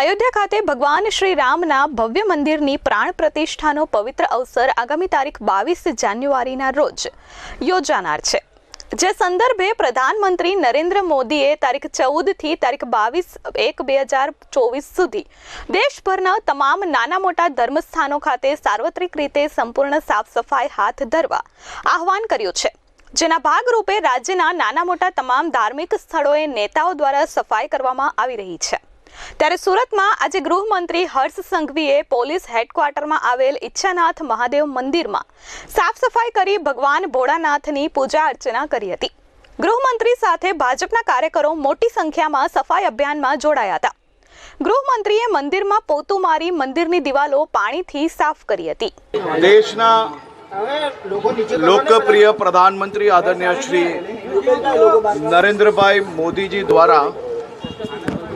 અયોધ્યા ખાતે ભગવાન શ્રી રામના ભવ્ય મંદિરની પ્રાણ પ્રતિષ્ઠાનો પવિત્ર અવસર આગામી તારીખ બાવીસ જાન્યુઆરીના રોજ યોજાનાર છે. જે સંદર્ભે પ્રધાનમંત્રી નરેન્દ્ર મોદીએ તારીખ ચૌદથી તારીખ બાવીસ એક બે હજાર ચોવીસ સુધી દેશભરના તમામ નાના મોટા ધર્મસ્થાનો ખાતે સાર્વત્રિક રીતે સંપૂર્ણ સાફ સફાઈ હાથ ધરવા આહવાન કર્યું છે. જેના ભાગરૂપે રાજ્યના નાના મોટા તમામ ધાર્મિક સ્થળોએ નેતાઓ દ્વારા સફાઈ કરવામાં આવી રહી છે. ત્યારે સુરતમાં આજે ગૃહમંત્રી હર્ષ સંઘવીએ પોલીસ હેડક્વાર્ટરમાં આવેલ ઈચ્છાનાથ મહાદેવ મંદિરમાં સાફ સફાઈ કરી ભગવાન ભોળાનાથની પૂજા અર્ચના કરી હતી. ગૃહમંત્રી સાથે ભાજપના કાર્યકરો મોટી સંખ્યામાં સફાઈ અભિયાનમાં જોડાયા હતા. ગૃહમંત્રીએ મંદિરમાં પોતું મારી મંદિરની દિવાલો પાણીથી સાફ કરી હતી. દેશના લોકપ્રિય પ્રધાનમંત્રી આદરણીય શ્રી નરેન્દ્રભાઈ મોદીજી દ્વારા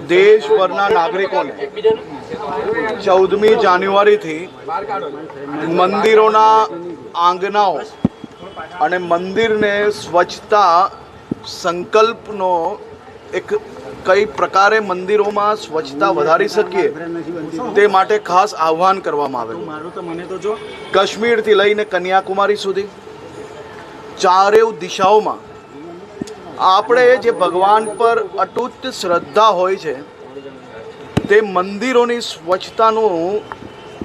દેશભરના નાગરિકોને ચૌદમી જાન્યુઆરીથી મંદિરોના આંગણાઓ અને મંદિરને સ્વચ્છતા સંકલ્પનો એક કઈ પ્રકારે મંદિરોમાં સ્વચ્છતા વધારી શકીએ તે માટે ખાસ આહ્વાન કરવામાં જો કાશ્મીરથી લઈને કન્યાકુમારી સુધી ચારેવ દિશાઓમાં આપણે જે ભગવાન પર અતૂટ શ્રદ્ધા હોય છે, તે મંદિરોની સ્વચ્છતાનું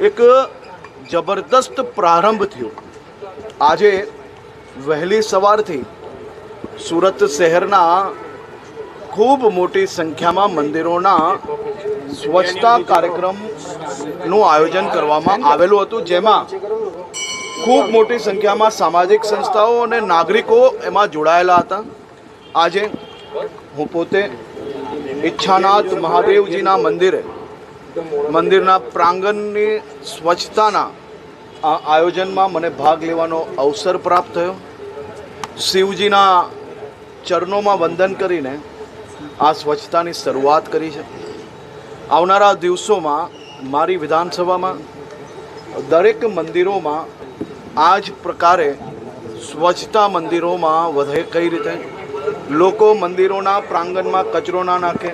એક જબરદસ્ત પ્રારંભ થયો. આજે વહેલી સવારથી સુરત શહેરના ખૂબ મોટી સંખ્યામાં મંદિરોના સ્વચ્છતા કાર્યક્રમનું આયોજન કરવામાં આવેલું હતું, જેમાં ખૂબ મોટી સંખ્યામાં સામાજિક સંસ્થાઓ અને નાગરિકો એમાં જોડાયેલા હતા. આજે હું પોતે ઈચ્છાનાથ મહાદેવજીના મંદિરે મંદિરના પ્રાંગણની સ્વચ્છતાના આ આયોજનમાં મને ભાગ લેવાનો અવસર પ્રાપ્ત થયો. શિવજીના ચરણોમાં વંદન કરીને આ સ્વચ્છતાની શરૂઆત કરી છે. આવનારા દિવસોમાં મારી વિધાનસભામાં દરેક મંદિરોમાં આ જ પ્રકારે સ્વચ્છતા મંદિરોમાં વધે કઈ રીતે? લોકો મંદિરોના પ્રાંગણમાં કચરો ના નાખે,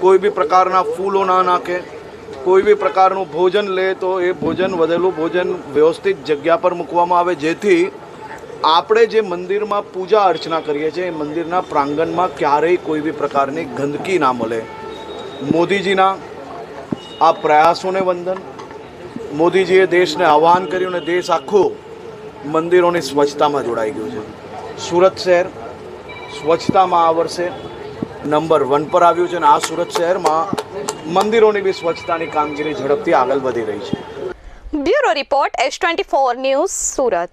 કોઈ બી પ્રકારના ફૂલો ના નાખે, કોઈ બી પ્રકારનું ભોજન લે તો એ ભોજન, વધેલું ભોજન વ્યવસ્થિત જગ્યા પર મૂકવામાં આવે, જેથી આપણે જે મંદિરમાં પૂજા અર્ચના કરીએ છીએ, એ મંદિરના પ્રાંગણમાં ક્યારેય કોઈ બી પ્રકારની ગંદકી ના મળે. મોદીજીના આ પ્રયાસોને વંદન, મોદીજીએ દેશને આહ્વાન કર્યું અને દેશ આખો મંદિરોની સ્વચ્છતામાં જોડાઈ ગયું છે. સુરત શહેર સ્વચ્છતામાં આ વર્ષે નંબર વન પર આવ્યું છે અને આ સુરત શહેરમાં મંદિરોની બી સ્વચ્છતાની કામગીરી ઝડપથી આગળ વધી રહી છે. Bureau report S twenty four news Surat.